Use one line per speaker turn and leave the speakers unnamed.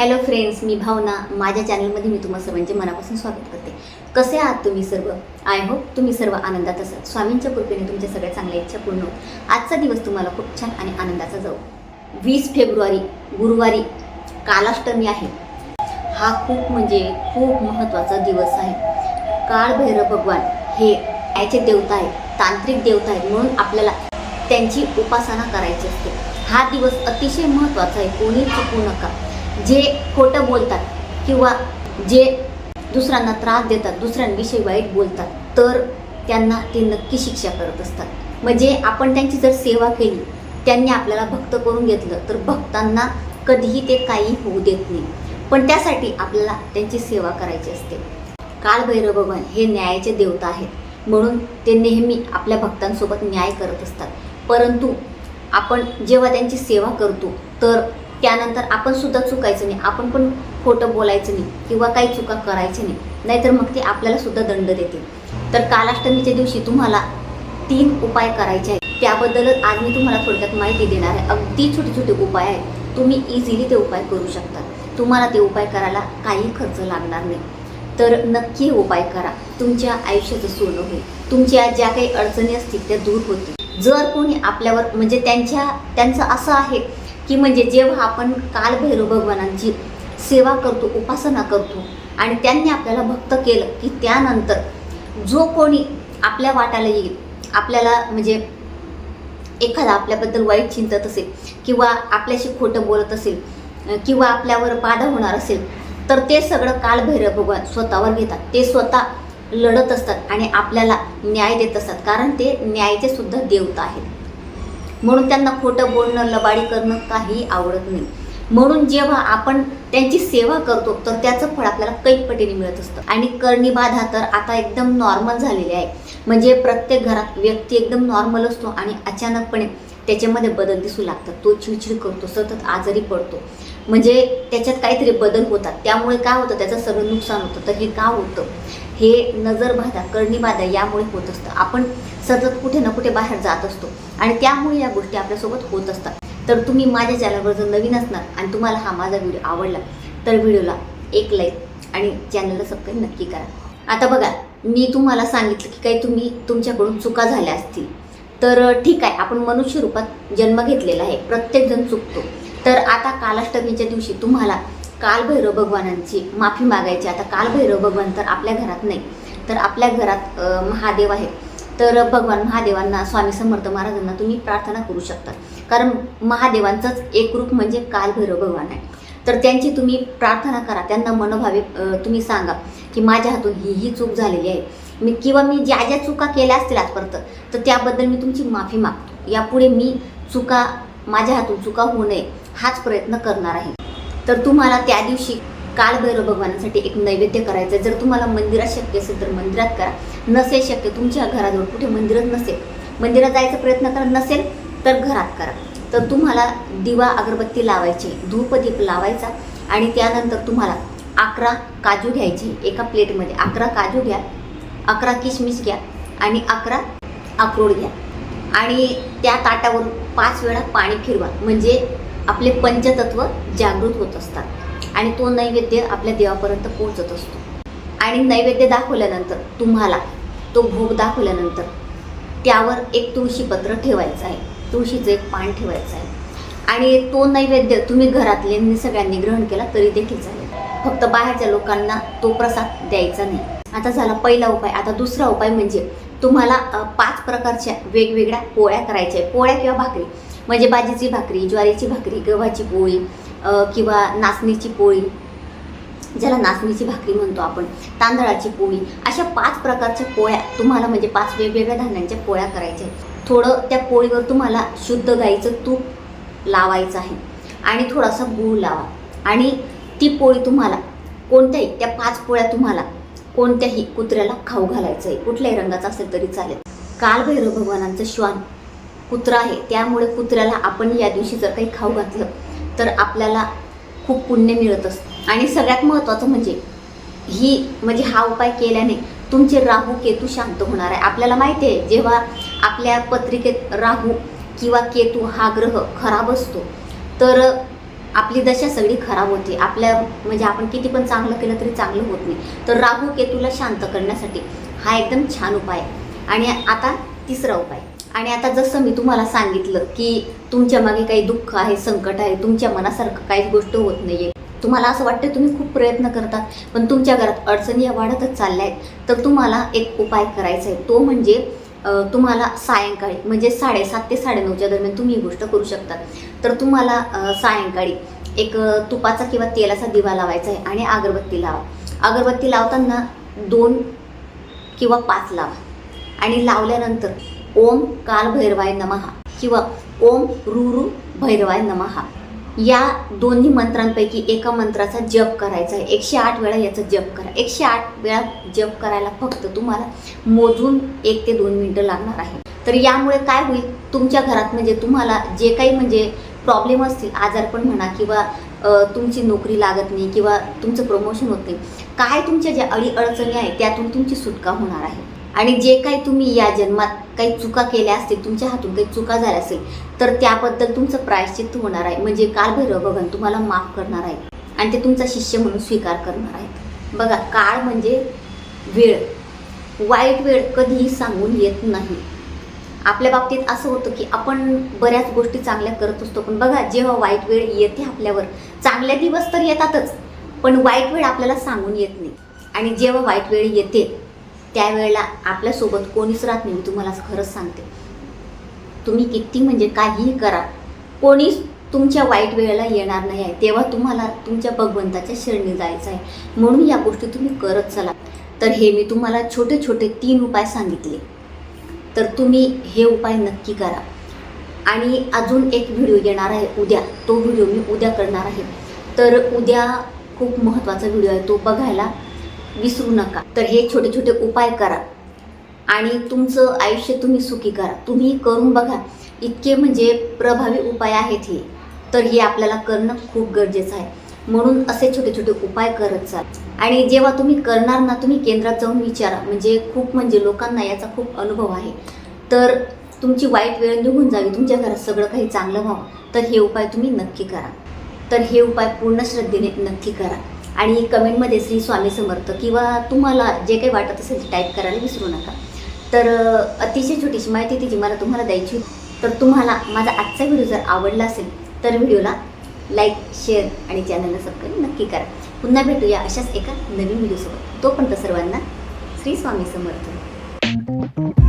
Hello friends मी भावना. माझ्या चॅनलमध्ये मी तुम्हाला सर्वांचे मनापासून स्वागत करते. कसे आहात तुम्ही सर्व? आय होप तुम्ही सर्व आनंदात असाल. स्वामींच्या कृपेने तुमच्या सगळ्या चांगल्या इच्छा पूर्ण होत आजचा दिवस तुम्हाला खूप छान आणि आनंदाचा जाऊ. वीस फेब्रुवारी गुरुवारी कालाष्टमी आहे. हा खूप म्हणजे खूप महत्त्वाचा दिवस आहे. काळभैरव भगवान हे याचे देवता आहेत तांत्रिक देवता आहेत म्हणून आपल्याला त्यांची उपासना करायची असते. हा दिवस अतिशय महत्त्वाचा आहे. कोणी चुकू नका. जे खोटं बोलतात किंवा जे दुसऱ्यांना त्रास देतात दुसऱ्यांविषयी वाईट बोलतात तर त्यांना ते नक्की शिक्षा करत असतात. म्हणजे आपण त्यांची जर सेवा केली त्यांनी आपल्याला भक्त करून घेतलं तर भक्तांना कधीही ते काही होऊ देत नाही. पण त्यासाठी आपल्याला त्यांची सेवा करायची असते. कालभैरव भगवान हे न्यायाचे देवता आहेत. म्हणून ते नेहमी आपल्या भक्तांसोबत न्याय करत असतात. परंतु आपण जेव्हा त्यांची सेवा करतो तर त्यानंतर आपण सुद्धा चुकायचं नाही. आपण पण खोटं बोलायचं नाही किंवा काही चुका करायचे नाही. नाहीतर मग ते आपल्याला सुद्धा दंड देतील तर कालाष्टमीच्या दिवशी तुम्हाला तीन उपाय करायचे आहेत. त्याबद्दलच आज मी तुम्हाला थोडक्यात माहिती देणार आहे. अगदी छोटे छोटे उपाय आहेत. तुम्ही इझिली ते उपाय करू शकता. तुम्हाला ते उपाय करायला काही खर्च लागणार नाही. तर नक्की उपाय करा. तुमच्या आयुष्याचं सोनं होईल. तुमच्या ज्या काही अडचणी असतील त्या दूर होतील. जर कोणी आपल्यावर म्हणजे त्यांच्या त्यांचं असं आहे की म्हणजे जेव्हा आपण कालभैरव भगवानांची सेवा करतो उपासना करतो आणि त्यांनी आपल्याला भक्त केलं की त्यानंतर जो कोणी आपल्या वाटाला येईल आपल्याला म्हणजे एखादा आपल्याबद्दल वाईट चिंतत असेल किंवा आपल्याशी खोटं बोलत असेल किंवा आपल्यावर बाधा होणार असेल तर ते सगळं कालभैरव भगवान स्वतःवर घेतात. ते स्वतः लढत असतात आणि आपल्याला न्याय देत असतात. कारण ते न्यायाचे सुद्धा देवता आहेत. म्हणून त्यांना खोटं बोलणं लबाडी करणं काही आवडत नाही. म्हणून जेव्हा आपण त्यांची सेवा करतो तर त्याचं फळ आपल्याला कैक पटीने मिळत असतं. आणि करणी बाधा तर आता एकदम नॉर्मल झालेली आहे. म्हणजे प्रत्येक घरात व्यक्ती एकदम नॉर्मल असतो आणि अचानकपणे त्याच्यामध्ये बदल दिसू लागतात. तो चिडचिड करतो सतत आजारी पडतो. म्हणजे त्याच्यात काहीतरी बदल होतात. त्यामुळे काय होतं? त्याचं सगळं नुकसान होतं. तर हे का होतं? हे नजर बाधा यामुळे होत असतं. आपण सतत कुठे ना कुठे बाहेर जात असतो आणि त्यामुळे या गोष्टी आपल्यासोबत होत असतात. तर तुम्ही माझ्या चॅनलवर जर नवीन असणार आणि तुम्हाला हा माझा व्हिडिओ आवडला तर व्हिडिओला एक लाईक आणि चॅनलला सबस्क्राईब नक्की करा. आता बघा मी तुम्हाला सांगितलं की काही तुम्ही तुमच्याकडून चुका झाल्या असतील. तर ठीक आहे आपण मनुष्य रूपात जन्म घेतलेला आहे. प्रत्येकजण चुकतो. तर आता कालाष्टमीच्या दिवशी तुम्हाला कालभैरव भगवानांची माफी मागायची. आता कालभैरव भगवान तर आपल्या घरात नाही. तर आपल्या घरात महादेव आहे तर भगवान महादेवांना स्वामी समर्थ महाराजांना तुम्ही प्रार्थना करू शकता. कारण महादेवांचंच एक रूप म्हणजे कालभैरव भगवान आहे. तर त्यांची तुम्ही प्रार्थना करा. त्यांना मनोभावे तुम्ही सांगा की माझ्या हातून ही ही चूक झालेली आहे. मी किंवा मी ज्या ज्या चुका केल्या असतील आजपर्यंत तर त्याबद्दल मी तुमची माफी मागतो. यापुढे मी चुका माझ्या हातून चुका होऊ नये हाच प्रयत्न करणार आहे. तर तुम्हाला त्या दिवशी कालभैरव भगवानासाठी एक नैवेद्य करायचं आहे. जर तुम्हाला मंदिरात शक्य असेल तर मंदिरात करा. नसेल शक्य तुमच्या घराजवळ कुठे मंदिरच नसेल मंदिरात जायचा प्रयत्न करा. नसेल तर घरात करा. तर तुम्हाला दिवा अगरबत्ती लावायची धूपदीप लावायचा आणि त्यानंतर तुम्हाला अकरा काजू घ्यायचे. एका प्लेटमध्ये अकरा काजू घ्या अकरा किशमिश घ्या आणि अकरा अक्रोड घ्या. आणि त्या ताटावर पाच वेळा पाणी फिरवा. म्हणजे आपले पंचतत्व जागृत होत असतात. आणि तो नैवेद्य आपल्या देवापर्यंत पोहोचत असतो. आणि नैवेद्य दाखवल्यानंतर तुम्हाला तो भोग दाखवल्यानंतर त्यावर एक तुळशीपत्र ठेवायचं आहे. तुळशीचं एक पान ठेवायचं आहे. आणि तो नैवेद्य तुम्ही घरातल्यांनी सगळ्यांनी ग्रहण केला तरी देखील चालेल. फक्त बाहेरच्या लोकांना तो प्रसाद द्यायचा नाही. आता झाला पहिला उपाय. आता दुसरा उपाय म्हणजे तुम्हाला पाच प्रकारच्या वेगवेगळ्या पोळ्या करायच्या आहे. पोळ्या किंवा भाकरी. म्हणजे भाजीची भाकरी ज्वारीची भाकरी गव्हाची पोळी किंवा नाचणीची पोळी. ज्याला नाचणीची भाकरी म्हणतो आपण तांदळाची पोळी. अशा पाच प्रकारच्या पोळ्या तुम्हाला म्हणजे पाच वेगवेगळ्या धान्यांच्या पोळ्या करायच्या आहेत. थोडं त्या पोळीवर तुम्हाला शुद्ध गाईचं तूप लावायचं आहे. आणि थोडासा गूळ लावा. आणि ती पोळी तुम्हाला कोणत्याही त्या पाच पोळ्या तुम्हाला कोणत्याही कुत्र्याला खाऊ घालायचं आहे. कुठल्याही रंगाचा असेल तरी चालेल. कालभैरव भगवानांचं श्वान कुत्रा आहे त्यामुळे कुत्र्याला आपण या दिवशी जर काही खाऊ घातलं तर आपल्याला खूप पुण्य मिळत असतं. आणि सगळ्यात महत्त्वाचं म्हणजे ही म्हणजे हा उपाय केल्याने तुमचे राहू केतू शांत होणार आहे. आपल्याला माहिती आहे जेव्हा आपल्या पत्रिकेत राहू किंवा केतू हा ग्रह खराब असतो तर आपली दशा सगळी खराब होते. आपल्या म्हणजे आपण किती पण चांगलं केलं तरी चांगलं होत नाही. तर राहू केतूला शांत करण्यासाठी हा एकदम छान उपाय आहे. आणि आता तिसरा उपाय. आणि आता जसं मी तुम्हाला सांगितलं की तुमच्या मागे काही दुःख आहे संकट आहे तुमच्या मनासारखं काहीच गोष्ट होत नाहीये. तुम्हाला असं वाटतं तुम्ही खूप प्रयत्न करता पण तुमच्या घरात अडचणी या वाढतच चालल्या आहेत तर तुम्हाला एक उपाय करायचा आहे तो म्हणजे तुम्हाला सायंकाळी म्हणजे साडेसात ते साडेनऊच्या दरम्यान तुम्ही ही गोष्ट करू शकता. तर तुम्हाला सायंकाळी एक तुपाचा किंवा तेलाचा दिवा लावायचा आहे आणि अगरबत्ती लावा. अगरबत्ती लावताना दोन किंवा पाच लावा. आणि लावल्यानंतर ओम कालभैरवाय नमहा किंवा ओम रुरु भैरवाय नमहा या दोन्ही मंत्रांपैकी एका मंत्राचा जप करायचा आहे. एकशे आठ वेळा याचा जप करा. एकशे आठ वेळा जप करायला फक्त तुम्हाला मोजून एक ते दोन मिनटं लागणार आहे. तर यामुळे काय होईल? तुमच्या घरात म्हणजे तुम्हाला जे काही म्हणजे प्रॉब्लेम असतील आजारपण म्हणा किंवा तुमची नोकरी लागत नाही किंवा तुमचं प्रमोशन होत नाही काय तुमच्या ज्या अडी अडचणी आहेत त्यातून तुमची सुटका होणार आहे. आणि जे काही तुम्ही या जन्मात काही चुका केल्या असतील तुमच्या हातून काही चुका झाल्या असेल तर त्याबद्दल तुमचं प्रायश्चित्त होणार आहे. म्हणजे कालभैरव भगवान तुम्हाला माफ करणार आहे आणि ते तुमचा शिष्य म्हणून स्वीकार करणार आहे बघा काळ म्हणजे वेळ. वाईट वेळ कधीही सांगून येत नाही. आपल्या बाबतीत असं होतं की आपण बऱ्याच गोष्टी चांगल्या करत असतो पण बघा जेव्हा वाईट वेळ येते आपल्यावर चांगले दिवस तर येतातच पण वाईट वेळ आपल्याला सांगून येत नाही. आणि जेव्हा वाईट वेळ येते त्यावेळेला आपल्यासोबत कोणीच राहत नाही मी तुम्हाला खरंच सांगते. तुम्ही किती म्हणजे काहीही करा. कोणीच तुमच्या वाईट वेळेला येणार नाही आहे. तेव्हा तुम्हाला तुमच्या भगवंताच्या शरणी जायचं आहे. म्हणून या गोष्टी तुम्ही करत चला. तर हे मी तुम्हाला छोटे छोटे तीन उपाय सांगितले. तर तुम्ही हे उपाय नक्की करा. आणि अजून एक व्हिडिओ येणार आहे उद्या. तो व्हिडिओ मी उद्या करणार आहे. तर उद्या खूप महत्त्वाचा व्हिडिओ आहे. तो बघायला विसरू नका. तर हे छोटे छोटे उपाय करा. आणि तुमचं आयुष्य तुम्ही सुखी करा. तुम्ही करून बघा. इतके म्हणजे प्रभावी उपाय आहेत हे. तर हे आपल्याला करणं खूप गरजेचं आहे. म्हणून असे छोटे छोटे उपाय करत चाल आणि जेव्हा तुम्ही करणार ना तुम्ही केंद्रात जाऊन विचारा. म्हणजे खूप म्हणजे लोकांना याचा खूप अनुभव आहे. तर तुमची वाईट वेळ निघून जावी. तुमच्या घरात सगळं काही चांगलं व्हावं. तर हे उपाय तुम्ही नक्की करा. तर हे उपाय पूर्ण श्रद्धेने नक्की करा. आणि कमेंटमध्ये श्री स्वामी समर्थ किंवा तुम्हाला जे काही वाटत असेल ते टाईप करायला विसरू नका. तर अतिशय छोटीशी माहिती तिची मला तुम्हाला द्यायची तर तुम्हाला माझा आजचा व्हिडिओ जर आवडला असेल तर व्हिडिओला लाईक शेअर आणि चॅनलला सबस्क्राईब नक्की करा. पुन्हा भेटूया अशाच एका नवीन व्हिडिओसोबत. तोपर्यंत सर्वांना श्री स्वामी समर्थ.